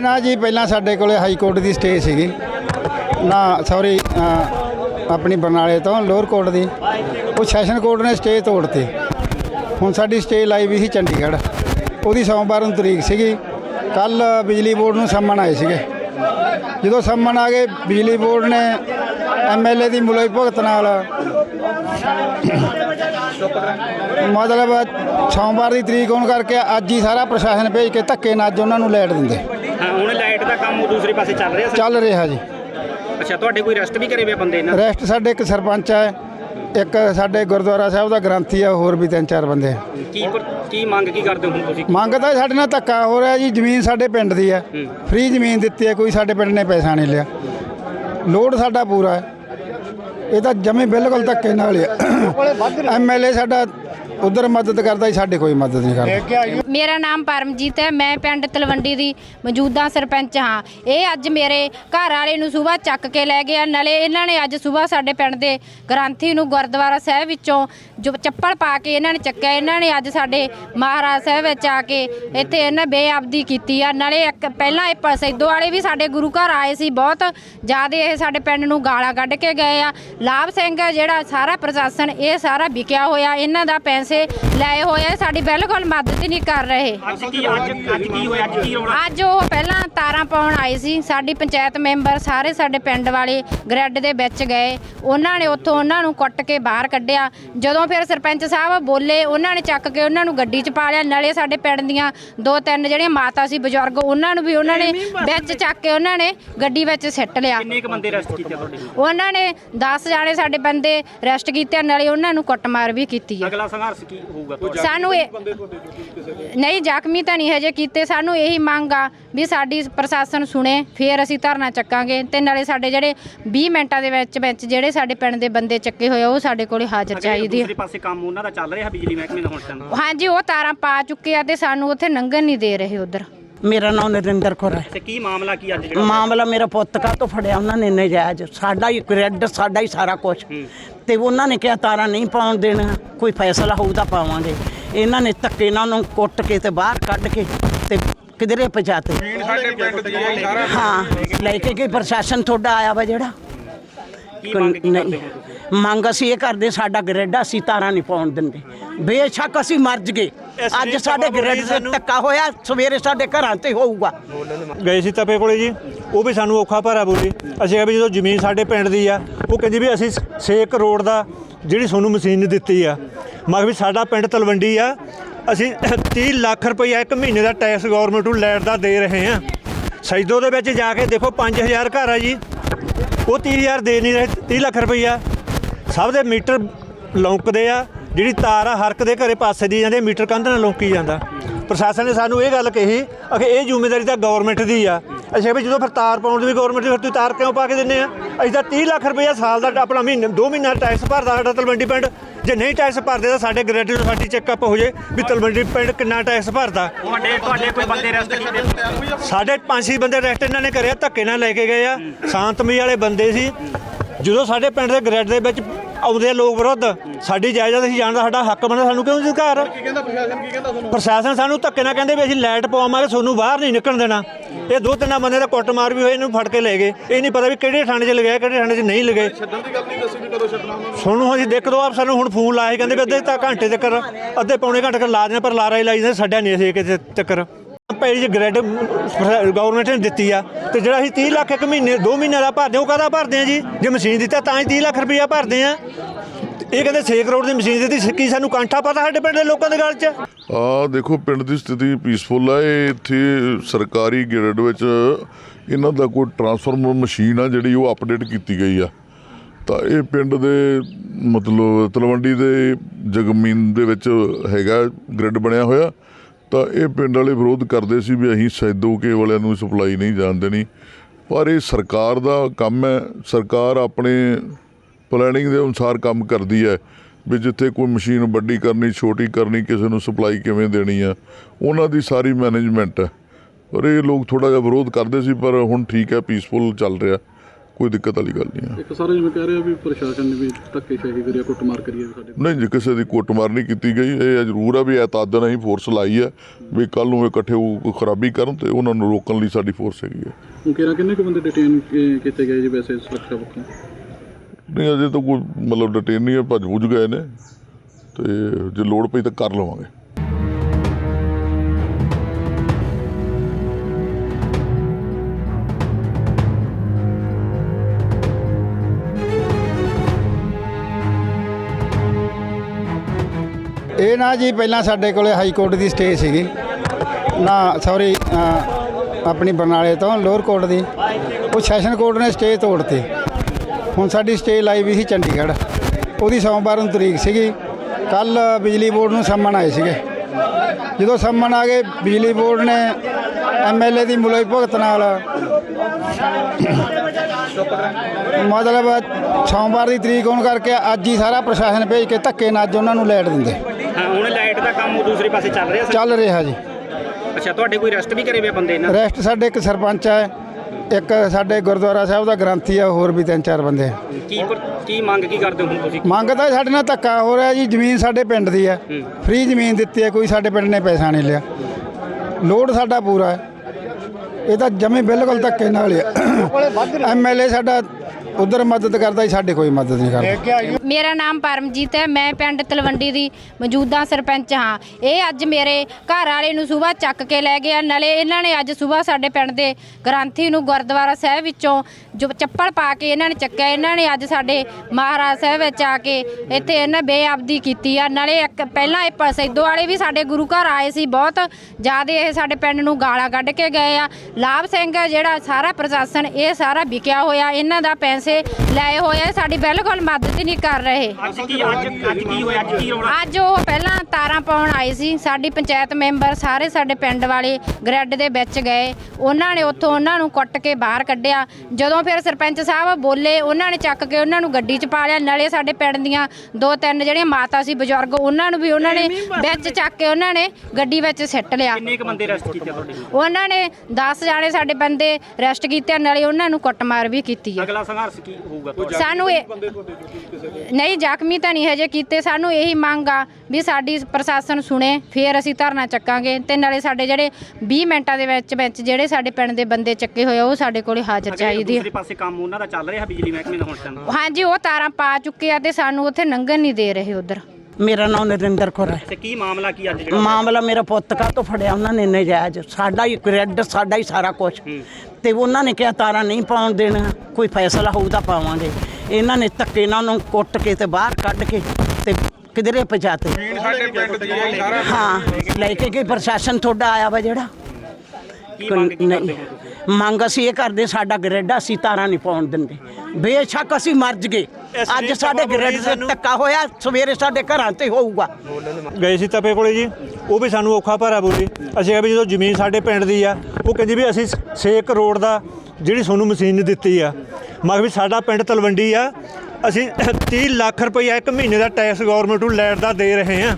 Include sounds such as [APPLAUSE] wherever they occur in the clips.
ਇਹ ਨਾ ਜੀ, ਪਹਿਲਾਂ ਸਾਡੇ ਕੋਲੇ ਹਾਈ ਕੋਰਟ ਦੀ ਸਟੇ ਸੀਗੀ। ਨਾ ਸੌਰੀ ਆਪਣੀ ਬਰਨਾਲੇ ਤੋਂ ਲੋਅਰ ਕੋਰਟ ਦੀ। ਉਹ ਸੈਸ਼ਨ ਕੋਰਟ ਨੇ ਸਟੇ ਤੋੜਤੀ। ਹੁਣ ਸਾਡੀ ਸਟੇ ਲਾਈ ਵੀ ਸੀ ਚੰਡੀਗੜ੍ਹ। ਉਹਦੀ ਸੋਮਵਾਰ ਨੂੰ ਤਰੀਕ ਸੀਗੀ। ਕੱਲ ਬਿਜਲੀ ਬੋਰਡ ਨੂੰ ਸੰਮਨ ਆਏ ਸੀਗੇ। ਜਦੋਂ ਸੰਮਨ ਆ ਗਏ, ਬਿਜਲੀ ਬੋਰਡ ਨੇ ਐਮਐਲਏ ਦੀ ਮੁਲਾਈ ਭਗਤ ਨਾਲ ਮਤਲਬ ਸੋਮਵਾਰ ਦੀ ਤਰੀਕ ਹੋਣ ਕਰਕੇ ਅੱਜ ਹੀ ਸਾਰਾ ਪ੍ਰਸ਼ਾਸਨ ਭੇਜ ਕੇ ਧੱਕੇ ਨਾਲ ਅੱਜ ਉਹਨਾਂ ਨੂੰ ਲੈਟ ਦਿੰਦੇ। ਹਾਂ ਹੁਣ ਲਾਈਟ ਦਾ ਕੰਮ ਦੂਸਰੇ ਪਾਸੇ ਚੱਲ ਰਿਹਾ ਸਰ? ਚੱਲ ਰਿਹਾ ਜੀ। ਅੱਛਾ ਤੁਹਾਡੇ ਕੋਈ ਰੈਸਟ ਵੀ ਕਰੇ ਵੇ ਬੰਦੇ ਇਹਨਾਂ ਰੈਸਟ ਸਾਡੇ ਇੱਕ ਸਰਪੰਚ ਹੈ ਇੱਕ ਸਾਡੇ ਗੁਰਦੁਆਰਾ ਸਾਹਿਬ ਦਾ ਗ੍ਰੰਥੀ ਆ ਹੋਰ ਵੀ ਤਿੰਨ ਚਾਰ ਬੰਦੇ ਆ। ਕੀ ਕੀ ਮੰਗ ਕੀ ਕਰਦੇ ਹੋ ਹੁਣ ਤੁਸੀਂ? ਮੰਗ ਤਾਂ ਸਾਡੇ ਨਾਲ ਧੱਕਾ ਹੋ ਰਿਹਾ ਜੀ ਜ਼ਮੀਨ ਸਾਡੇ ਪਿੰਡ ਦੀ ਹੈ। ਫ੍ਰੀ ਜ਼ਮੀਨ ਦਿੱਤੀ ਹੈ ਕੋਈ ਸਾਡੇ ਪਿੰਡ ਨੇ ਪੈਸਾ ਨਹੀਂ ਲਿਆ। ਲੋਡ ਸਾਡਾ ਪੂਰਾ ਹੈ ਇਹ ਤਾਂ ਜਮੇ ਬਿਲਕੁਲ ਧੱਕੇ ਨਾਲ ਹੀ ਐਮਐਲਏ ਸਾਡਾ ਉਧਰ ਮਦਦ ਕਰਦਾ ਜੀ ਸਾਡੇ ਕੋਈ ਮਦਦ ਨਹੀਂ ਕਰਦਾ। ਮੇਰਾ ਨਾਮ ਪਰਮਜੀਤ ਹੈ ਮੈਂ ਪਿੰਡ ਤਲਵੰਡੀ ਦੀ ਮੌਜੂਦਾ ਸਰਪੰਚ ਹਾਂ। ਇਹ ਅੱਜ ਮੇਰੇ ਘਰ ਵਾਲੇ ਨੂੰ ਸਵੇਰ ਚੱਕ ਕੇ ਲੈ ਗਿਆ ਨਾਲੇ ਇਹਨਾਂ ਨੇ ਅੱਜ ਸਵੇਰ ਸਾਡੇ ਪਿੰਡ ਦੇ ਗ੍ਰੰਥੀ ਨੂੰ ਗੁਰਦੁਆਰਾ ਸਾਹਿਬ ਵਿੱਚੋਂ ਜੋ ਚੱਪਲ ਪਾ ਕੇ ਇਹਨਾਂ ਨੇ ਚੱਕਿਆ ਇਹਨਾਂ ਨੇ ਅੱਜ ਸਾਡੇ ਮਹਾਰਾਜ ਸਾਹਿਬ ਵਿੱਚ ਆ ਕੇ ਇੱਥੇ ਇਹਨਾਂ ਬੇਅਬਦੀ ਕੀਤੀ ਆ। ਨਾਲੇ ਇੱਕ ਪਹਿਲਾਂ ਇਹ ਸੈਦੋ ਵਾਲੇ ਵੀ ਸਾਡੇ ਗੁਰੂ ਘਰ ਆਏ ਸੀ ਬਹੁਤ ਜ਼ਿਆਦਾ ਇਹ ਸਾਡੇ ਪਿੰਡ ਨੂੰ ਗਾਲਾਂ ਕੱਢ ਕੇ ਗਏ ਆ। ਲਾਭ ਸਿੰਘ ਜਿਹੜਾ ਸਾਰਾ ਪ੍ਰਸ਼ਾਸਨ ਇਹ ਸਾਰਾ ਵਿਕਿਆ ਹੋਇਆ ਇਹਨਾਂ ਦਾ ਪੈਸੇ ਲਏ ਹੋਏ ਆ ਸਾਡੀ ਬਿਲਕੁਲ ਮਦਦ ਨਹੀਂ ਕਰ ਰਹੇ। ਅੱਜ ਕੀ ਅੱਜ ਅੱਜ ਕੀ ਹੋਇਆ ਅੱਜ ਕੀ ਹੋਣਾ? ਅੱਜ ਉਹ ਤਾਰਾਂ ਪਾਉਣ ਆਏ ਸੀ ਸਾਡੀ ਪੰਚਾਇਤ ਮੈਂਬਰ ਸਾਰੇ ਸਾਡੇ ਪਿੰਡ ਵਾਲੇ ਗ੍ਰੈਡ ਦੇ ਵਿੱਚ ਗਏ। ਉਹਨਾਂ ਨੇ ਉੱਥੋਂ ਉਹਨਾਂ ਨੂੰ ਕੁੱਟ ਕੇ ਬਾਹਰ ਕੱਢਿਆ। ਜਦੋਂ ਫਿਰ ਸਰਪੰਚ ਸਾਹਿਬ ਬੋਲੇ ਉਹਨਾਂ ਨੇ ਚੱਕ ਕੇ ਉਹਨਾਂ ਨੂੰ ਗੱਡੀ 'ਚ ਪਾ ਲਿਆ। ਨਾਲੇ ਸਾਡੇ ਪਿੰਡ ਦੀਆਂ ਦੋ ਤਿੰਨ ਜਿਹੜੀਆਂ ਮਾਤਾ ਸੀ ਬਜ਼ੁਰਗ ਉਹਨਾਂ ਨੂੰ ਵੀ ਉਹਨਾਂ ਨੇ ਵਿੱਚ ਚੱਕ ਕੇ ਉਹਨਾਂ ਨੇ ਗੱਡੀ ਵਿੱਚ ਸਿੱਟ ਲਿਆ। ਕਿੰਨੇ ਕ ਬੰਦੇ ਰੈਸਟ ਕੀਤੇ ਤੁਹਾਡੇ? ਉਹਨਾਂ ਨੇ 10 ਜਾਣੇ ਸਾਡੇ ਬੰਦੇ ਰੈਸਟ ਕੀਤੇ ਨਾਲੇ ਉਹਨਾਂ ਨੂੰ ਕੁੱਟਮਾਰ ਵੀ ਕੀਤੀ ਹੈ। ਅਗਲਾ ਸੰਘਰਸ਼ ਕੀ ਹੋਊਗਾ ਸਾਨੂੰ ਇਹ ਨਹੀਂ ਜ਼ਖਮੀ ਤਾਂ ਨਹੀਂ ਹਜੇ ਕੀਤੇ। ਸਾਨੂੰ ਇਹੀ ਮੰਗ ਆ ਵੀ ਸਾਡੀ ਪ੍ਰਸ਼ਾਸਨ ਸੁਣੇ ਫੇਰ ਅਸੀਂ ਧਰਨਾ ਚੱਕਾਂਗੇ ਤੇ ਨਾਲੇ ਸਾਡੇ ਜਿਹੜੇ 20 ਮਿੰਟਾਂ ਦੇ ਵਿੱਚ ਵਿੱਚ ਜਿਹੜੇ ਸਾਡੇ ਪਿੰਡ ਦੇ ਬੰਦੇ ਚੱਕੇ ਹੋਏ ਆ ਉਹ ਸਾਡੇ ਕੋਲੇ ਹਾਜ਼ਰ ਚਾਹੀਦੀ ਦੂਸਰੇ ਆ ਪਾਸੇ ਕੰਮ ਉਹਨਾਂ ਦਾ ਚੱਲ ਰਿਹਾ ਬਿਜਲੀ ਮਹਿਕਮੇ ਦਾ ਹੁਣ ਟਾਈਮ ਹਾਂਜੀ ਉਹ ਤਾਰਾਂ ਪਾ ਚੁੱਕੇ ਆ ਤੇ ਸਾਨੂੰ ਉੱਥੇ ਲੰਘਣ ਨਹੀਂ ਦੇ ਰਹੇ ਉਧਰ। ਮੇਰਾ ਨਾਮ ਨਰਿੰਦਰ ਕੌਰ ਹੈ। ਤੇ ਕੀ ਮਾਮਲਾ ਕੀ ਅੱਜ ਜਿਹੜਾ ਮਾਮਲਾ ਮੇਰਾ ਪੁੱਤ ਕਾ ਤੋਂ ਫੜਿਆ ਉਹਨਾਂ ਨੇ ਨਜਾਇਜ਼। ਸਾਡਾ ਹੀ ਗ੍ਰੈਡ ਸਾਡਾ ਹੀ ਸਾਰਾ ਕੁਝ ਤੇ ਉਹਨਾਂ ਨੇ ਕਿਹਾ ਤਾਰਾ ਨਹੀਂ ਪਾਉਣ ਦੇਣਾ ਕੋਈ ਫੈਸਲਾ ਹੋਊ ਤਾਂ ਪਾਵਾਂਗੇ। ਇਹਨਾਂ ਨੇ ਧੱਕੇ ਨਾਲ ਉਹਨੂੰ ਕੁੱਟ ਕੇ ਤੇ ਬਾਹਰ ਕੱਢ ਕੇ ਤੇ ਕਿਧਰੇ ਪਹੁੰਚਾਤੇ? ਹਾਂ ਲੈ ਕੇ ਕਿ ਪ੍ਰਸ਼ਾਸਨ ਤੁਹਾਡਾ ਆਇਆ ਵਾ ਜਿਹੜਾ? ਕੀ ਮੰਗ ਅਸੀਂ ਇਹ ਕਰਦੇ ਸਾਡਾ ਗ੍ਰੈਡ ਅਸੀਂ ਤਾਰਾਂ ਨਹੀਂ ਪਾਉਣ ਦਿੰਦੇ। ਬੇਸ਼ੱਕ ਅਸੀਂ ਮਰ ਜਗੇ। ਅੱਜ ਸਾਡੇ ਗ੍ਰੈਡ ਤੇ ਧੱਕਾ ਹੋਇਆ ਸਵੇਰੇ ਸਾਡੇ ਘਰਾਂ ਤੇ ਹੋਊਗਾ। ਗਏ ਸੀ ਤਪੇ ਕੋਲੇ ਜੀ ਉਹ ਵੀ ਸਾਨੂੰ ਔਖਾ ਭਾਰਾ ਬੋਲੀ। ਅਸੀਂ ਕਿਹਾ ਵੀ ਜਦੋਂ ਜ਼ਮੀਨ ਸਾਡੇ ਪਿੰਡ ਦੀ ਆ ਉਹ ਕਹਿੰਦੀ ਵੀ ਅਸੀਂ 6 ਕਰੋੜ ਦਾ ਜਿਹੜੀ ਤੁਹਾਨੂੰ ਮਸ਼ੀਨ ਦਿੱਤੀ ਆ। ਮੈਂ ਕਿਹਾ ਵੀ ਸਾਡਾ ਪਿੰਡ ਤਲਵੰਡੀ ਆ ਅਸੀਂ 30 ਲੱਖ ਰੁਪਈਆ ਇੱਕ ਮਹੀਨੇ ਦਾ ਟੈਕਸ ਗਵਰਨਮੈਂਟ ਨੂੰ ਲੈਟ ਦਾ ਦੇ ਰਹੇ ਹਾਂ। ਸੈਦੋ ਦੇ ਵਿੱਚ ਜਾ ਕੇ ਦੇਖੋ 5000 ਘਰ ਆ ਜੀ। ਉਹ 30000 ਦੇ ਨਹੀਂ ਰਹੇ 30 ਲੱਖ ਰੁਪਈਆ। ਸਭ ਦੇ ਮੀਟਰ ਲੌਂਕਦੇ ਆ, ਜਿਹੜੀ ਤਾਰ ਆ ਹਰਕ ਦੇ ਘਰੇ ਪਾਸੇ ਦੀ ਜਾਂਦੇ ਮੀਟਰ ਕੰਧ ਨਾਲ ਲੌਂਕੀ ਜਾਂਦਾ। ਪ੍ਰਸ਼ਾਸਨ ਨੇ ਸਾਨੂੰ ਇਹ ਗੱਲ ਕਹੀ ਕਿ ਇਹ ਜ਼ਿੰਮੇਵਾਰੀ ਤਾਂ ਗਵਰਨਮੈਂਟ ਦੀ ਆ। ਅੱਛਾ ਵੀ ਜਦੋਂ ਫਿਰ ਤਾਰ ਪਾਉਣ ਦੀ ਵੀ ਗਵਰਨਮੈਂਟ ਦੀ ਫਿਰ ਤੁਸੀਂ ਤਾਰ ਕਿਉਂ ਪਾ ਕੇ ਦਿੰਦੇ ਆ? ਅਸੀਂ ਤਾਂ 30 ਲੱਖ ਰੁਪਈਆ ਸਾਲ ਦਾ ਆਪਣਾ ਮਹੀਨੇ 2 ਮਹੀਨਾ ਟੈਕਸ ਭਰਦਾ ਸਾਡਾ ਤਲਵੰਡੀ ਪਿੰਡ। ਜੇ ਨਹੀਂ ਟੈਕਸ ਭਰਦੇ ਤਾਂ ਸਾਡੇ ਗ੍ਰੈਡ ਸਾਡੀ ਚੈੱਕਅਪ ਹੋ ਜੇ ਵੀ ਤਲਵੰਡੀ ਪਿੰਡ ਕਿੰਨਾ ਟੈਕਸ ਭਰਦਾ। ਤੁਹਾਡੇ ਤੁਹਾਡੇ ਕੋਈ ਬੰਦੇ ਰੈਸਟ ਕੀਤੇ ਸਾਡੇ ਪੰਜ ਛੇ ਬੰਦੇ ਰੈਸਟ ਇਹਨਾਂ ਨੇ ਕਰਿਆ ਧੱਕੇ ਨਾਲ ਲੈ ਕੇ ਗਏ ਆ। ਸ਼ਾਂਤਮਈ ਵਾਲੇ ਬੰਦੇ ਸੀ। ਜਦੋਂ ਸਾਡੇ ਪਿੰਡ ਦੇ ਗ੍ਰੈਡ ਦੇ ਵਿੱਚ ਆਉਂਦੇ ਲੋਕ ਵਿਰੁੱਧ। ਸਾਡੀ ਜਾਇਦਾਦ ਅਸੀਂ ਜਾਣਦਾ ਸਾਡਾ ਹੱਕ ਬਣਦਾ ਸਾਨੂੰ ਕਿਉਂ ਅਧਿਕਾਰ? ਕੀ ਕਹਿੰਦਾ ਪ੍ਰਸ਼ਾਸਨ ਕੀ ਕਹਿੰਦਾ ਤੁਹਾਨੂੰ? ਪ੍ਰਸ਼ਾਸਨ ਸਾਨੂੰ ਧੱਕੇ ਨਾਲ ਕਹਿੰਦੇ ਵੀ ਅਸੀਂ ਲਾਈਟ ਪਵਾਵਾਂਗੇ ਤੁਹਾਨੂੰ ਬਾਹਰ ਨਹੀਂ ਨਿਕਲਣ ਦੇਣਾ। ਇਹ ਦੋ ਤਿੰਨ ਬੰਦੇ ਦਾ ਕੁੱਟਮਾਰ ਵੀ ਹੋਏ ਇਹਨੂੰ ਫੜ ਕੇ ਲੈ ਗਏ। ਇਹ ਨਹੀਂ ਪਤਾ ਵੀ ਕਿਹੜੇ ਥਾਣੇ 'ਚ ਲਗਾਇਆ ਕਿਹੜੇ ਥਾਣੇ 'ਚ ਨਹੀਂ ਲਗਾਏ। ਛੱਡਣ ਦੀ ਗੱਲ ਨਹੀਂ ਦੱਸੀ ਵੀ ਕਦੋਂ ਛੱਡਣਾ ਤੁਹਾਨੂੰ ਅਸੀਂ ਦੇਖ ਦੋ ਆਪ ਸਾਨੂੰ ਹੁਣ ਫੋਨ ਲਾਏ ਕਹਿੰਦੇ ਵੀ ਅੱਧੇ ਤਾਂ ਘੰਟੇ ਤੱਕ ਅੱਧੇ ਪੌਣੇ ਘੰਟੇ ਤੱਕ ਲਾ ਦੇਣਾ ਪਰ ਲਾਰਾ ਹੀ ਲਾਈ ਜਾਂਦੇ ਛੱਡਿਆ ਨਹੀਂ ਅਸੀਂ ਕਿਸੇ ਚੱਕਰ ਪਹਿਲੀ ਗ੍ਰੈਡ ਗਵਰਨਮੈਂਟ ਨੇ ਦਿੱਤੀ ਆ ਤੇ ਜਿਹੜਾ ਅਸੀਂ 30 ਲੱਖ ਇੱਕ ਮਹੀਨੇ 2 ਮਹੀਨੇ ਦਾ ਭਰਦੇ ਉਹ ਕਾਹਦਾ ਭਰਦੇ ਆ ਜੀ? ਜੇ ਮਸ਼ੀਨ ਦਿੱਤਾ ਤਾਂ ਹੀ 30 ਲੱਖ ਰੁਪਈਆ ਭਰਦੇ ਆ ਇਹ ਕਹਿੰਦੇ 6 ਕਰੋੜ ਦੀ ਮਸ਼ੀਨ ਦਿੱਤੀ ਕੀ ਸਾਨੂੰ ਕੰਠਾ ਪਤਾ ਸਾਡੇ ਪਿੰਡ ਦੇ ਲੋਕਾਂ ਦੇ ਗੱਲ 'ਚ? ਆ ਦੇਖੋ, ਪਿੰਡ ਦੀ ਸਥਿਤੀ ਪੀਸਫੁਲ ਆ। ਇੱਥੇ ਸਰਕਾਰੀ ਗ੍ਰਿਡ ਵਿੱਚ ਇਹਨਾਂ ਦਾ ਕੋਈ ਟਰਾਂਸਫਾਰਮਰ ਮਸ਼ੀਨ ਆ ਜਿਹੜੀ ਉਹ ਅਪਡੇਟ ਕੀਤੀ ਗਈ ਆ। ਤਾਂ ਇਹ ਪਿੰਡ ਦੇ ਮਤਲਬ ਤਲਵੰਡੀ ਦੇ ਜਗਮੀਨ ਦੇ ਵਿੱਚ ਹੈਗਾ ਗ੍ਰਿਡ ਬਣਿਆ ਹੋਇਆ। ਤਾਂ ਇਹ ਪਿੰਡ ਵਾਲੇ ਵਿਰੋਧ ਕਰਦੇ ਸੀ ਵੀ ਅਸੀਂ ਸੈਦੋਕੇ ਵਾਲਿਆਂ ਨੂੰ ਸਪਲਾਈ ਨਹੀਂ ਜਾਣ ਦੇਣੀ। ਪਰ ਇਹ ਸਰਕਾਰ ਦਾ ਕੰਮ ਹੈ। ਸਰਕਾਰ ਆਪਣੇ ਪਲੈਨਿੰਗ ਦੇ ਅਨੁਸਾਰ ਕੰਮ ਕਰਦੀ ਹੈ ਵੀ ਜਿੱਥੇ ਕੋਈ ਮਸ਼ੀਨ ਵੱਡੀ ਕਰਨੀ, ਛੋਟੀ ਕਰਨੀ, ਕਿਸੇ ਨੂੰ ਸਪਲਾਈ ਕਿਵੇਂ ਦੇਣੀ ਆ, ਉਹਨਾਂ ਦੀ ਸਾਰੀ ਮੈਨੇਜਮੈਂਟ ਹੈ। ਪਰ ਇਹ ਲੋਕ ਥੋੜਾ ਜਿਹਾ ਵਿਰੋਧ ਕਰਦੇ ਸੀ, ਪਰ ਹੁਣ ਠੀਕ ਹੈ ਪੀਸਫੁਲ ਚੱਲ ਰਿਹਾ। ਕੋਈ ਦਿੱਕਤ ਵਾਲੀ ਗੱਲ ਨਹੀਂ ਆ। ਇੱਕ ਸਾਰੇ ਜਿਵੇਂ ਕਹਿ ਰਹੇ ਆ ਵੀ ਪ੍ਰਸ਼ਾਸਨ ਨੇ ਵੀ ਧੱਕੇਸ਼ਾਹੀ ਕਰੀ ਆ ਕੁੱਟਮਾਰ ਕਰੀ ਆ ਵੀ ਸਾਡੇ ਨਹੀਂ ਜੀ ਕਿਸੇ ਦੀ ਕੁੱਟਮਾਰ ਨਹੀਂ ਕੀਤੀ ਗਈ। ਇਹ ਜ਼ਰੂਰ ਆ ਵੀ ਐਤਾਦਨ ਅਸੀਂ ਫੋਰਸ ਲਾਈ ਹੈ ਵੀ ਕੱਲ ਨੂੰ ਇਕੱਠੇ ਹੋ ਕੋਈ ਖਰਾਬੀ ਕਰਨ ਤੇ ਉਹਨਾਂ ਨੂੰ ਰੋਕਣ ਲਈ ਸਾਡੀ ਫੋਰਸ ਹੈਗੀ ਹੈ ਹੁਣ ਕਿਹੜਾ ਕਿੰਨੇ ਕੁ ਬੰਦੇ ਡਿਟੇਨ ਕੀਤੇ ਗਏ ਜੀ ਵੈਸੇ ਸੁਰੱਖਿਆ ਪੱਖੋਂ? ਨਹੀਂ ਅਜੇ ਤਾਂ ਕੋਈ ਮਤਲਬ ਡਿਟੇਨ ਨਹੀਂ ਹੈ ਭੱਜ ਭੁੱਜ ਗਏ ਨੇ ਤੇ ਜੇ ਲੋੜ ਪਈ ਤਾਂ ਕਰ ਲਵਾਂਗੇ। ਇਹ ਨਾ ਜੀ, ਪਹਿਲਾਂ ਸਾਡੇ ਕੋਲੇ ਹਾਈ ਕੋਰਟ ਦੀ ਸਟੇ ਸੀਗੀ। ਨਾ ਸੌਰੀ ਆਪਣੀ ਬਰਨਾਲੇ ਤੋਂ ਲੋਅਰ ਕੋਰਟ ਦੀ। ਉਹ ਸੈਸ਼ਨ ਕੋਰਟ ਨੇ ਸਟੇ ਤੋੜਤੀ। ਹੁਣ ਸਾਡੀ ਸਟੇ ਲਾਈ ਵੀ ਸੀ ਚੰਡੀਗੜ੍ਹ। ਉਹਦੀ ਸੋਮਵਾਰ ਨੂੰ ਤਰੀਕ ਸੀਗੀ। ਕੱਲ ਬਿਜਲੀ ਬੋਰਡ ਨੂੰ ਸੰਮਣ ਆਏ ਸੀਗੇ। ਜਦੋਂ ਸੰਮਣ ਆ ਗਏ, ਬਿਜਲੀ ਬੋਰਡ ਨੇ ਐਮਐਲਏ ਦੀ ਮੁਲਾਈ ਭਗਤ ਨਾਲ ਮਤਲਬ ਸੋਮਵਾਰ ਦੀ ਤਰੀਕ ਹੋਣ ਕਰਕੇ ਅੱਜ ਹੀ ਸਾਰਾ ਪ੍ਰਸ਼ਾਸਨ ਭੇਜ ਕੇ ਧੱਕੇ ਨਾਲ ਅੱਜ ਉਹਨਾਂ ਨੂੰ ਲੈਟ ਦਿੰਦੇ। ਹੁਣ ਲਾਈਟ ਦਾ ਕੰਮ ਦੂਸਰੇ ਪਾਸੇ ਚੱਲ ਰਿਹਾ ਚੱਲ ਰਿਹਾ ਜੀ। ਅੱਛਾ ਤੁਹਾਡੇ ਕੋਈ ਅਰੈਸਟ ਵੀ ਕਰੇ ਵੇ ਬੰਦੇ ਇਹਨਾਂ ਰੈਸਟ ਸਾਡੇ ਇੱਕ ਸਰਪੰਚ ਹੈ ਇੱਕ ਸਾਡੇ ਗੁਰਦੁਆਰਾ ਸਾਹਿਬ ਦਾ ਗ੍ਰੰਥੀ ਆ ਹੋਰ ਵੀ ਤਿੰਨ ਚਾਰ ਬੰਦੇ ਆ। ਕੀ ਕੀ ਮੰਗ ਕੀ ਕਰਦੇ ਹੋ ਹੁਣ ਤੁਸੀਂ? ਮੰਗ ਤਾਂ ਸਾਡੇ ਨਾਲ ਧੱਕਾ ਹੋ ਰਿਹਾ ਜੀ ਜ਼ਮੀਨ ਸਾਡੇ ਪਿੰਡ ਦੀ ਹੈ। ਫ੍ਰੀ ਜ਼ਮੀਨ ਦਿੱਤੀ ਹੈ ਕੋਈ ਸਾਡੇ ਪਿੰਡ ਨੇ ਪੈਸਾ ਨਹੀਂ ਲਿਆ। ਲੋਡ ਸਾਡਾ ਪੂਰਾ ਹੈ। ਇਹ ਤਾਂ ਜਮੇ ਬਿਲਕੁਲ ਧੱਕੇ ਨਾਲ [COUGHS] ਐਮਐਲਏ ਸਾਡਾ ਉਧਰ ਮਦਦ ਕਰਦਾ ਜੀ ਸਾਡੇ ਕੋਈ ਮਦਦ ਨਹੀਂ ਕਰਦਾ। ਮੇਰਾ ਨਾਮ ਪਰਮਜੀਤ ਹੈ ਮੈਂ ਪਿੰਡ ਤਲਵੰਡੀ ਦੀ ਮੌਜੂਦਾ ਸਰਪੰਚ ਹਾਂ। ਇਹ ਅੱਜ ਮੇਰੇ ਘਰ ਵਾਲੇ ਨੂੰ ਸਵੇਰ ਚੱਕ ਕੇ ਲੈ ਗਿਆ ਨਾਲੇ ਇਹਨਾਂ ਨੇ ਅੱਜ ਸਵੇਰ ਸਾਡੇ ਪਿੰਡ ਦੇ ਗ੍ਰੰਥੀ ਨੂੰ ਗੁਰਦੁਆਰਾ ਸਾਹਿਬ ਵਿੱਚੋਂ ਜੋ ਚੱਪਲ ਪਾ ਕੇ ਇਹਨਾਂ ਨੇ ਚੱਕਿਆ ਇਹਨਾਂ ਨੇ ਅੱਜ ਸਾਡੇ ਮਹਾਰਾਜ ਸਾਹਿਬ ਵਿੱਚ ਆ ਕੇ ਇੱਥੇ ਇਹਨਾਂ ਬੇਅਬਦੀ ਕੀਤੀ ਆ। ਨਾਲੇ ਇੱਕ ਪਹਿਲਾਂ ਇਹ ਪ- ਸੈਦੋ ਵਾਲੇ ਵੀ ਸਾਡੇ ਗੁਰੂ ਘਰ ਆਏ ਸੀ ਬਹੁਤ ਜ਼ਿਆਦਾ ਇਹ ਸਾਡੇ ਪਿੰਡ ਨੂੰ ਗਾਲਾਂ ਕੱਢ ਕੇ ਗਏ ਆ। ਲਾਭ ਸਿੰਘ ਜਿਹੜਾ ਸਾਰਾ ਪ੍ਰਸ਼ਾਸਨ ਇਹ ਸਾਰਾ ਵਿਕਿਆ ਹੋਇਆ ਇਹਨਾਂ ਦਾ ਪੈਸੇ ਲਏ ਹੋਏ ਸਾਡੀ ਬਿਲਕੁਲ ਮਦਦ ਹੀ ਨਹੀਂ ਕਰ ਰਹੇ। ਅੱਜ ਕੀ ਅੱਜ ਅੱਜ ਕੀ ਹੋਇਆ ਅੱਜ ਕੀ ਰੌਲਾ ਅੱਜ ਉਹ ਪਹਿਲਾਂ ਤਾਰਾਂ ਪਾਉਣ ਆਏ ਸੀ ਸਾਡੀ ਪੰਚਾਇਤ ਮੈਂਬਰ ਸਾਰੇ ਸਾਡੇ ਪਿੰਡ ਵਾਲੇ ਗ੍ਰੈਡ ਦੇ ਵਿੱਚ ਗਏ। ਉਹਨਾਂ ਨੇ ਉੱਥੋਂ ਉਹਨਾਂ ਨੂੰ ਕੁੱਟ ਕੇ ਬਾਹਰ ਕੱਢਿਆ। ਜਦੋਂ ਫਿਰ ਸਰਪੰਚ ਸਾਹਿਬ ਬੋਲੇ ਉਹਨਾਂ ਨੇ ਚੱਕ ਕੇ ਉਹਨਾਂ ਨੂੰ ਗੱਡੀ 'ਚ ਪਾ ਲਿਆ। ਨਾਲੇ ਸਾਡੇ ਪਿੰਡ ਦੀਆਂ ਦੋ ਤਿੰਨ ਜਿਹੜੀਆਂ ਮਾਤਾ ਸੀ ਬਜ਼ੁਰਗ ਉਹਨਾਂ ਨੂੰ ਵੀ ਉਹਨਾਂ ਨੇ ਵਿੱਚ ਚੱਕ ਕੇ ਉਹਨਾਂ ਨੇ ਗੱਡੀ ਵਿੱਚ ਸਿੱਟ ਲਿਆ। ਕਿੰਨੇ ਕ ਬੰਦੇ ਅਰੈਸਟ ਕੀਤੇ ਤੁਹਾਡੇ ਉਹਨਾਂ ਨੇ 10 ਜਾਣੇ ਸਾਡੇ ਬੰਦੇ ਅਰੈਸਟ ਕੀਤੇ ਨਾਲੇ ਉਹਨਾਂ ਨੂੰ ਕੁੱਟਮਾਰ ਵੀ ਕੀਤੀ ਹੈ। ਅਗਲਾ ਸੰਘਰਸ਼ ਕੀ ਹੋਊਗਾ ਤੁਹਾਡਾ? ਸਾਨੂੰ ਇਹ ਨਹੀਂ ਜ਼ਖਮੀ ਤਾਂ ਨਹੀਂ ਹਜੇ ਕੀਤੇ। ਸਾਨੂੰ ਇਹੀ ਮੰਗ ਆ ਵੀ ਸਾਡੀ ਪ੍ਰਸ਼ਾਸਨ ਸੁਣੇ ਫੇਰ ਅਸੀਂ ਧਰਨਾ ਚੱਕਾਂਗੇ ਤੇ ਨਾਲੇ ਸਾਡੇ ਜਿਹੜੇ 20 ਮਿੰਟਾਂ ਦੇ ਵਿੱਚ ਵਿੱਚ ਜਿਹੜੇ ਸਾਡੇ ਪਿੰਡ ਦੇ ਬੰਦੇ ਚੱਕੇ ਹੋਏ ਆ ਉਹ ਸਾਡੇ ਕੋਲੇ ਹਾਜ਼ਰ ਚਾਹੀਦੀ ਆ। ਦੂਸਰੇ ਪਾਸੇ ਕੰਮ ਉਹਨਾਂ ਦਾ ਚੱਲ ਰਿਹਾ ਬਿਜਲੀ ਮਹਿਕਮੇ ਦਾ ਹੁਣ ਤੱਕ ਹਾਂਜੀ ਉਹ ਤਾਰਾਂ ਪਾ ਚੁੱਕੇ ਆ ਤੇ ਸਾਨੂੰ ਉੱਥੇ ਲੰਘਣ ਨਹੀਂ ਦੇ ਰਹੇ ਉਧਰ। ਮੇਰਾ ਨਾਮ ਨਰਿੰਦਰ ਕੌਰ ਹੈ। ਤੇ ਕੀ ਮਾਮਲਾ ਕੀ ਅੱਜ ਜਿਹੜਾ ਮਾਮਲਾ ਮੇਰਾ ਪੁੱਤ ਕਾ ਤੋਂ ਫੜਿਆ? ਉਹਨਾਂ ਨੇ ਨਜਾਇਜ਼ ਸਾਡਾ ਹੀ ਕ੍ਰੈਡਿਟ ਸਾਡਾ ਹੀ ਸਾਰਾ ਕੁਝ ਤੇ ਉਹਨਾਂ ਨੇ ਕਿਹਾ ਤਾਰਾ ਨਹੀਂ ਪਾਉਣ ਦੇਣਾ ਕੋਈ ਫੈਸਲਾ ਹੋਊ ਤਾਂ ਪਾਵਾਂਗੇ। ਇਹਨਾਂ ਨੇ ਧੱਕੇ ਨਾਲ ਉਹਨੂੰ ਕੁੱਟ ਕੇ ਤੇ ਬਾਹਰ ਕੱਢ ਕੇ ਤੇ ਕਿਧਰੇ ਪਹੁੰਚਾਤੇ। ਹਾਂ ਲੈ ਕੇ ਗਏ। ਪ੍ਰਸ਼ਾਸਨ ਤੁਹਾਡਾ ਆਇਆ ਵਾ ਜਿਹੜਾ? ਕੀ ਮੰਗ ਕੀ ਕਰਦੇ ਹੋ ਤੁਸੀਂ? ਮੰਗ ਅਸੀਂ ਇਹ ਕਰਦੇ ਸਾਡਾ ਗ੍ਰਿਡ ਅਸੀਂ ਤਾਰਾਂ ਨਹੀਂ ਪਾਉਣ ਦਿੰਦੇ। ਬੇਸ਼ੱਕ ਅਸੀਂ ਮਰ ਜਗੇ। ਅੱਜ ਸਾਡੇ ਗ੍ਰਿਡ ਤੇ ਧੱਕਾ ਹੋਇਆ ਸਵੇਰੇ ਸਾਡੇ ਘਰਾਂ ਤੇ ਹੋਊਗਾ। ਗਏ ਸੀ ਤਪੇ ਕੋਲੇ ਜੀ ਉਹ ਵੀ ਸਾਨੂੰ ਔਖਾ ਭਾਰਾ ਬੋਲੀ। ਅਸੀਂ ਕਿਹਾ ਵੀ ਜਦੋਂ ਜ਼ਮੀਨ ਸਾਡੇ ਪਿੰਡ ਦੀ ਆ ਉਹ ਕਹਿੰਦੀ ਵੀ ਅਸੀਂ 6 ਕਰੋੜ ਦਾ ਜਿਹੜੀ ਤੁਹਾਨੂੰ ਮਸ਼ੀਨ ਦਿੱਤੀ ਆ। ਮੈਂ ਕਿਹਾ ਵੀ ਸਾਡਾ ਪਿੰਡ ਤਲਵੰਡੀ ਆ ਅਸੀਂ 30 ਲੱਖ ਰੁਪਈਆ ਇੱਕ ਮਹੀਨੇ ਦਾ ਟੈਕਸ ਗਵਰਨਮੈਂਟ ਨੂੰ ਲੈਟ ਦਾ ਦੇ ਰਹੇ ਆ।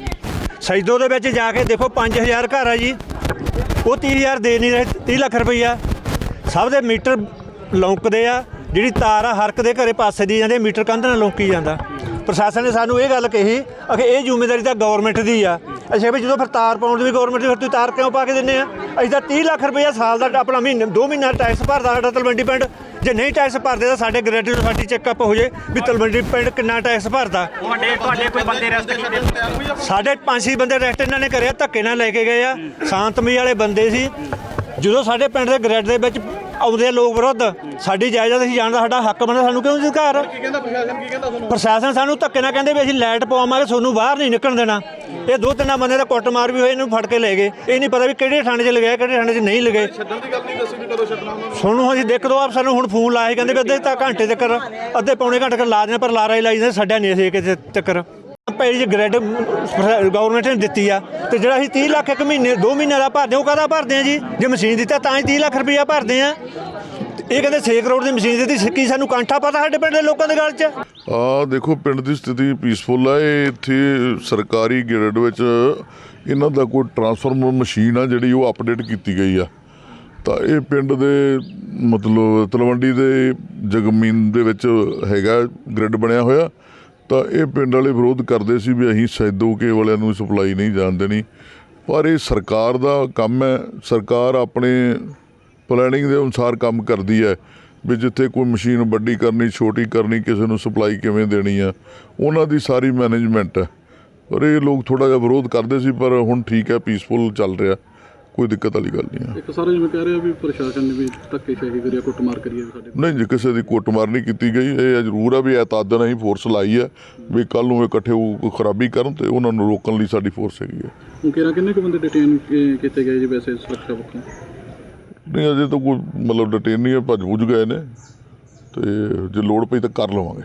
ਸੈਦੋ ਦੇ ਵਿੱਚ ਜਾ ਕੇ ਦੇਖੋ 5000 ਘਰ ਆ ਜੀ। ਉਹ 30000 ਦੇ ਨਹੀਂ ਰਹੇ 30 ਲੱਖ ਰੁਪਈਆ। ਸਭ ਦੇ ਮੀਟਰ ਲੌਂਕਦੇ ਆ ਜਿਹੜੀ ਤਾਰ ਆ ਹਰਕ ਦੇ ਘਰੇ ਪਾਸੇ ਦੀ ਜਾਂਦੀ ਮੀਟਰ ਕੰਧ ਨਾਲ ਲੌਂਕੀ ਜਾਂਦਾ। ਪ੍ਰਸ਼ਾਸਨ ਨੇ ਸਾਨੂੰ ਇਹ ਗੱਲ ਕਹੀ ਕਿ ਇਹ ਜ਼ਿੰਮੇਵਾਰੀ ਤਾਂ ਗਵਰਨਮੈਂਟ ਦੀ ਆ। ਅੱਛਾ ਵੀ ਜਦੋਂ ਫਿਰ ਤਾਰ ਪਾਉਣ ਦੀ ਵੀ ਗਵਰਨਮੈਂਟ ਦੀ ਫਿਰ ਤੁਸੀਂ ਤਾਰ ਕਿਉਂ ਪਾ ਕੇ ਦਿੰਦੇ ਆ? ਅਸੀਂ ਤਾਂ 30 ਲੱਖ ਰੁਪਈਆ ਸਾਲ ਦਾ ਆਪਣਾ ਮਹੀਨੇ 2 ਮਹੀਨਾ ਟੈਕਸ ਭਰਦਾ ਸਾਡਾ ਤਲਵੰਡੀ ਪਿੰਡ। ਜੇ ਨਹੀਂ ਟੈਕਸ ਭਰਦੇ ਤਾਂ ਸਾਡੇ ਨੂੰ ਸਾਡੀ ਚੈੱਕਅਪ ਹੋ ਜੇ ਵੀ ਤਲਵੰਡੀ ਪਿੰਡ ਕਿੰਨਾ ਟੈਕਸ ਭਰਦਾ। ਤੁਹਾਡੇ ਤੁਹਾਡੇ ਕੋਈ ਬੰਦੇ ਅਰੈਸਟ ਕੀਤੇ? ਸਾਡੇ ਪੰਜ ਛੇ ਬੰਦੇ ਅਰੈਸਟ ਇਹਨਾਂ ਨੇ ਕਰਿਆ ਧੱਕੇ ਨਾਲ ਲੈ ਕੇ ਗਏ ਆ। ਸ਼ਾਂਤਮਈ ਵਾਲੇ ਬੰਦੇ ਸੀ। ਜਦੋਂ ਸਾਡੇ ਪਿੰਡ ਦੇ ਗ੍ਰੈਡ ਦੇ ਵਿੱਚ ਆਉਂਦੇ ਆ ਲੋਕ ਵਿਰੁੱਧ। ਸਾਡੀ ਜਾਇਦਾਦ ਅਸੀਂ ਜਾਣਦਾ ਸਾਡਾ ਹੱਕ ਬਣਦਾ ਸਾਨੂੰ ਕਿਉਂ ਅਧਿਕਾਰ ਕੀ ਕਹਿੰਦਾ ਪ੍ਰਸ਼ਾਸਨ ਕੀ ਕਹਿੰਦਾ ਤੁਹਾਨੂੰ? ਪ੍ਰਸ਼ਾਸਨ ਸਾਨੂੰ ਧੱਕੇ ਨਾਲ ਕਹਿੰਦੇ ਵੀ ਅਸੀਂ ਲਾਈਟ ਪਵਾਵਾਂਗੇ ਤੁਹਾਨੂੰ ਬਾਹਰ ਨਹੀਂ ਨਿਕਲਣ ਦੇਣਾ। ਇਹ ਦੋ ਤਿੰਨ ਬੰਦੇ ਦਾ ਕੁੱਟਮਾਰ ਵੀ ਹੋਏ ਇਹਨੂੰ ਫੜ ਕੇ ਲੈ ਗਏ। ਇਹ ਨਹੀਂ ਪਤਾ ਵੀ ਕਿਹੜੇ ਥਾਣੇ 'ਚ ਲਗਾਇਆ ਕਿਹੜੇ ਥਾਣੇ 'ਚ ਨਹੀਂ ਲਗਾਏ। ਛੱਡਣ ਦੀ ਗੱਲ ਨਹੀਂ ਦੱਸੀ ਵੀ ਕਦੋਂ ਛੱਡਣਾ ਉਹਨਾਂ ਨੂੰ? ਸੁਣੋ ਅਸੀਂ ਦੇਖ ਦੋ ਆਪ ਸਾਨੂੰ ਹੁਣ ਫੋਨ ਲਾਏ ਕਹਿੰਦੇ ਵੀ ਅੱਧੇ ਤਾਂ ਘੰਟੇ ਤੱਕ ਅੱਧੇ ਪੌਣੇ ਘੰਟੇ ਤੱਕ ਲਾ ਦੇਣਾ ਪਰ ਲਾਰਾ ਹੀ ਲਾਈ ਜਾਂਦੇ ਛੱਡਿਆ ਨਹੀਂ ਅਸੀਂ ਕਿਸੇ ਚੱਕਰ ਪਹਿਲੀ ਜੀ ਗ੍ਰੈਡ ਗਵਰਨਮੈਂਟ ਨੇ ਦਿੱਤੀ ਆ, ਤੇ ਜਿਹੜਾ ਅਸੀਂ 30 ਲੱਖ ਇੱਕ ਮਹੀਨੇ 2 ਮਹੀਨੇ ਦਾ ਭਰਦੇ ਉਹ ਕਾਹਦਾ ਭਰਦੇ ਆ ਜੀ? ਜੇ ਮਸ਼ੀਨ ਦਿੱਤਾ ਤਾਂ ਹੀ 30 ਲੱਖ ਰੁਪਈਆ ਭਰਦੇ ਆ। ਇਹ ਕਹਿੰਦੇ 6 ਕਰੋੜ ਦੀ ਮਸ਼ੀਨ ਦਿੱਤੀ ਕੀ ਸਾਨੂੰ ਕਾਂਠਾ ਪਤਾ ਸਾਡੇ ਪਿੰਡ ਦੇ ਲੋਕਾਂ ਦੇ ਗੱਲ 'ਚ? ਆ ਦੇਖੋ, ਪਿੰਡ ਦੀ ਸਥਿਤੀ ਪੀਸਫੁਲ ਆ ਇੱਥੇ ਸਰਕਾਰੀ ਗ੍ਰਿਡ ਵਿੱਚ ਇਹਨਾਂ ਦਾ ਕੋਈ ਟਰਾਂਸਫਾਰਮਰ ਮਸ਼ੀਨ ਆ ਜਿਹੜੀ ਉਹ ਅਪਡੇਟ ਕੀਤੀ ਗਈ ਆ। ਤਾਂ ਇਹ ਪਿੰਡ ਦੇ ਮਤਲਬ ਤਲਵੰਡੀ ਦੇ ਜਗਮੀਨ ਦੇ ਵਿੱਚ ਹੈਗਾ ਗ੍ਰਿਡ ਬਣਿਆ ਹੋਇਆ। ਤਾਂ ਇਹ ਪਿੰਡ ਵਾਲੇ ਵਿਰੋਧ ਕਰਦੇ ਸੀ ਵੀ ਅਸੀਂ ਸੈਦੋਕੇ ਵਾਲਿਆਂ ਨੂੰ ਸਪਲਾਈ ਨਹੀਂ ਜਾਣ ਦੇਣੀ। ਪਰ ਇਹ ਸਰਕਾਰ ਦਾ ਕੰਮ ਹੈ। ਸਰਕਾਰ ਆਪਣੇ ਪਲੈਨਿੰਗ ਦੇ ਅਨੁਸਾਰ ਕੰਮ ਕਰਦੀ ਹੈ ਵੀ ਜਿੱਥੇ ਕੋਈ ਮਸ਼ੀਨ ਵੱਡੀ ਕਰਨੀ, ਛੋਟੀ ਕਰਨੀ, ਕਿਸੇ ਨੂੰ ਸਪਲਾਈ ਕਿਵੇਂ ਦੇਣੀ ਆ, ਉਹਨਾਂ ਦੀ ਸਾਰੀ ਮੈਨੇਜਮੈਂਟ ਹੈ। ਪਰ ਇਹ ਲੋਕ ਥੋੜਾ ਜਿਹਾ ਵਿਰੋਧ ਕਰਦੇ ਸੀ, ਪਰ ਹੁਣ ਠੀਕ ਹੈ ਪੀਸਫੁਲ ਚੱਲ ਰਿਹਾ। ਕੋਈ ਦਿੱਕਤ ਵਾਲੀ ਗੱਲ ਨਹੀਂ ਹੈ ਇੱਕ ਸਾਰੇ ਜਿਵੇਂ ਕਹਿ ਰਹੇ ਆ ਵੀ ਪ੍ਰਸ਼ਾਸਨ ਨੇ ਵੀ ਧੱਕੇਸ਼ਾਹੀ ਕਰੀ ਆ ਕੁੱਟਮਾਰ ਕਰੀ ਆ ਸਾਡੇ ਨਹੀਂ ਜੀ ਕਿਸੇ ਦੀ ਕੁੱਟਮਾਰ ਨਹੀਂ ਕੀਤੀ ਗਈ। ਇਹ ਜ਼ਰੂਰ ਆ ਵੀ ਐਤਾਦਨ ਅਸੀਂ ਫੋਰਸ ਲਾਈ ਹੈ ਵੀ ਕੱਲ ਨੂੰ ਇਕੱਠੇ ਹੋ ਕੋਈ ਖਰਾਬੀ ਕਰਨ ਤੇ ਉਹਨਾਂ ਨੂੰ ਰੋਕਣ ਲਈ ਸਾਡੀ ਫੋਰਸ ਹੈਗੀ ਹੈ ਹੁਣ ਕਿਹੜਾ ਕਿੰਨੇ ਕੁ ਬੰਦੇ ਡਿਟੇਨ ਕੀਤੇ ਗਏ ਜੀ ਵੈਸੇ ਸੁਰੱਖਿਆ ਪੱਖੋਂ? ਨਹੀਂ ਅਜੇ ਤਾਂ ਕੋਈ ਮਤਲਬ ਡਿਟੇਨ ਨਹੀਂ ਹੈ ਭੱਜ ਭੁੱਜ ਗਏ ਨੇ ਤੇ ਜੇ ਲੋੜ ਪਈ ਤਾਂ ਕਰ ਲਵਾਂਗੇ।